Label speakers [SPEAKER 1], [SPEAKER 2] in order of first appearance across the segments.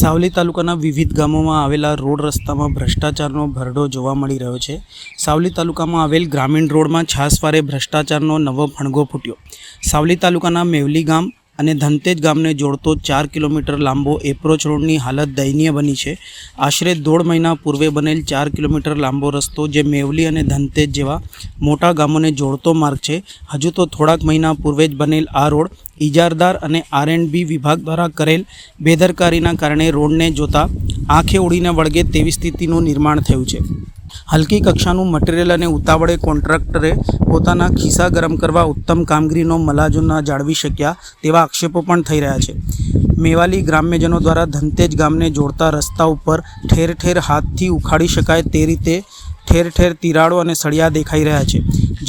[SPEAKER 1] સાવલી તાલુકાના વિવિધ ગામોમાં આવેલા રોડ રસ્તામાં ભ્રષ્ટાચારનો ભરડો જોવા મળી રહ્યો છે. સાવલી તાલુકામાં આવેલ ગ્રામીણ રોડમાં છાસવારે ભ્રષ્ટાચારનો નવો ફણગો ફૂટ્યો. સાવલી તાલુકાના મેવલી ગામ અને ધનતેજ ગામને જોડતો ચાર કિલોમીટર લાંબો એપ્રોચ રોડની હાલત દયનીય બની છે. આશરે દોઢ મહિના પૂર્વે બનેલ ચાર કિલોમીટર લાંબો રસ્તો જે મેવલી અને ધનતેજ જેવા મોટા ગામોને જોડતો માર્ગ છે. હજુ તો થોડાક મહિના પૂર્વે જ બનેલ આ રોડ ઇજારદાર અને આર એન્ડ બી વિભાગ દ્વારા કરેલ બેદરકારીના કારણે રોડને જોતા આંખે ઉડીને વળગે તેવી સ્થિતિનું નિર્માણ થયું છે. હલકી કક્ષાનું મટીરિયલ અને ઉતાવળે કોન્ટ્રાક્ટરે પોતાના ખિસ્સા ગરમ કરવા ઉત્તમ કામગીરીનો મલાજો ન જાળવી શક્યા તેવા આક્ષેપો પણ થઈ રહ્યા છે. મેવાલી ગ્રામ્યજનો દ્વારા ધનતેજ ગામને જોડતા રસ્તા ઉપર ઠેર ઠેર હાથથી ઉખાડી શકાય તે રીતે ઠેર ઠેર તિરાડો અને સળિયા દેખાઈ રહ્યા છે.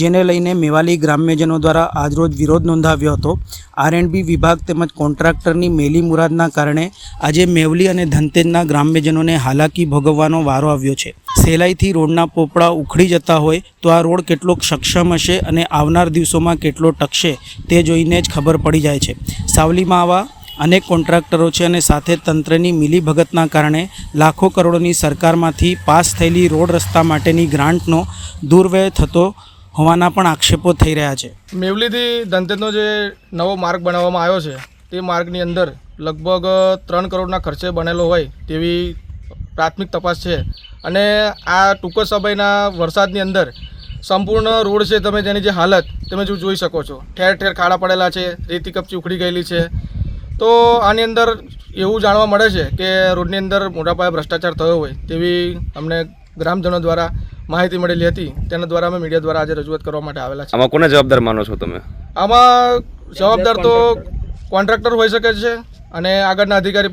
[SPEAKER 1] જેને લઈને મેવાલી ગ્રામ્યજનો દ્વારા આજરોજ વિરોધ નોંધાવ્યો હતો. આર એન્ડ બી વિભાગ તેમજ કોન્ટ્રાક્ટરની મેલી મુરાદના કારણે આજે મેવલી અને ધનતેજના ગ્રામ્યજનોને હાલાકી ભોગવવાનો વારો આવ્યો છે. સહેલાઈથી રોડના પોપડા ઉખડી જતા હોય તો આ રોડ કેટલો સક્ષમ હશે અને આવનાર દિવસોમાં કેટલો ટકશે તે જોઈને જ ખબર પડી જાય છે. સાવલીમાં આવા અનેક કોન્ટ્રાક્ટરો છે અને સાથે તંત્રની મિલીભગતના કારણે લાખો કરોડોની સરકારમાંથી પાસ થયેલી રોડ રસ્તા માટેની ગ્રાન્ટનો દુર્વ્યય થતો હોવાના પણ આક્ષેપો થઈ રહ્યા છે.
[SPEAKER 2] મેવલીથી ધનતેજનો જે નવો માર્ગ બનાવવામાં આવ્યો છે, તે માર્ગની અંદર લગભગ ત્રણ કરોડના ખર્ચે બનેલો હોય તેવી પ્રાથમિક તપાસ છે. અને આ ટૂંક સમયના વરસાદની અંદર સંપૂર્ણ રોડ છે તમે તેની જે હાલત, તમે જો જોઈ શકો છો. ઠેર ઠેર ખાડા પડેલા છે, રેતી કપચી ઉખડી ગયેલી છે. તો આની અંદર એવું જાણવા મળે છે કે રોડની અંદર મોટા પાયે ભ્રષ્ટાચાર થયો હોય તેવી અમને ગ્રામજનો દ્વારા માહિતી મળેલી હતી. તેના દ્વારા અમે મીડિયા દ્વારા આજે રજૂઆત કરવા માટે આવેલા છે
[SPEAKER 3] આમાં કોને જવાબદાર માનો છો તમે?
[SPEAKER 2] આમાં જવાબદાર તો કોન્ટ્રાક્ટર હોઈ શકે છે અને આગળના અધિકારી